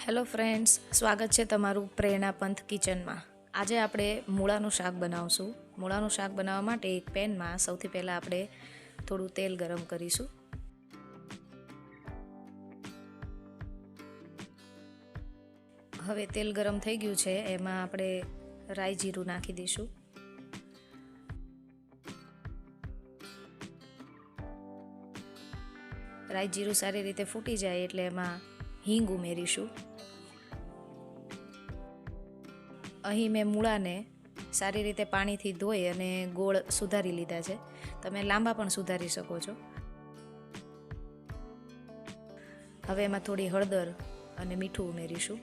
Hello friends, સ્વાગત છે તમારું પ્રેરણા પંથ કિચનમાં. આજે આપણે મૂળાનું શાક બનાવશું. મૂળાનું શાક બનાવવા માટે એક પેનમાં સૌથી પહેલાં આપણે થોડું તેલ ગરમ કરીશું. હવે તેલ ગરમ થઈ ગયું છે, એમાં આપણે રાઈ જીરું નાખી દઈશું. રાઈ જીરું સારી રીતે ફૂટી જાય એટલે એમાં હિંગ ઉમેરીશું. અહીં મેં મૂળાને સારી રીતે પાણીથી ધોઈ અને ગોળ સુધારી લીધા છે. તમે લાંબા પણ સુધારી શકો છો. હવે એમાં થોડી હળદર અને મીઠું ઉમેરીશું.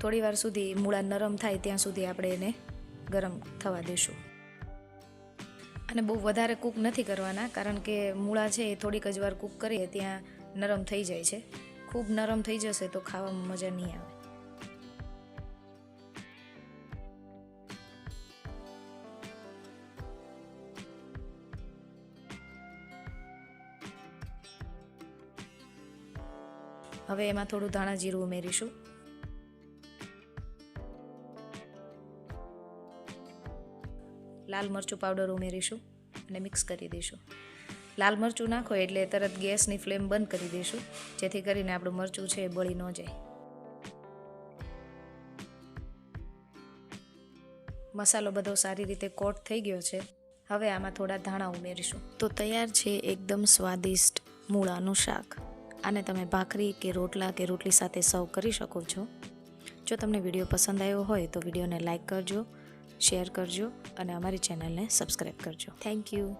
થોડી વાર સુધી મૂળા નરમ થાય ત્યાં સુધી આપણે એને ગરમ થવા દઈશું અને બહુ વધારે કૂક નથી કરવાના, કારણ કે મૂળા છે એ થોડીક જ વાર કૂક કરીએ ત્યાં નરમ થઈ જાય છે. ખૂબ નરમ થઈ જશે તો ખાવામાં મજા નહીં આવે. હવે એમાં થોડું ધાણા જીરું ઉમેરીશું. લાલ મરચું પાવડર ઉમેરીશું અને મિક્સ કરી દઈશું. લાલ મરચું નાખો એટલે તરત ગેસની ફ્લેમ બંધ કરી દઈશું, જેથી કરીને આપણું મરચું છે એ બળી ન જાય. મસાલો બધો સારી રીતે કોટ થઈ ગયો છે. હવે આમાં થોડા ધાણા ઉમેરીશું. તો તૈયાર છે એકદમ સ્વાદિષ્ટ મૂળાનું શાક. આને તમે ભાખરી કે રોટલા કે રોટલી સાથે સર્વ કરી શકો છો. જો તમને વીડિયો પસંદ આવ્યો હોય તો વિડીયોને લાઇક કરજો, શેર કરજો અને અમારી ચેનલને સબસ્ક્રાઈબ કરજો. Thank you.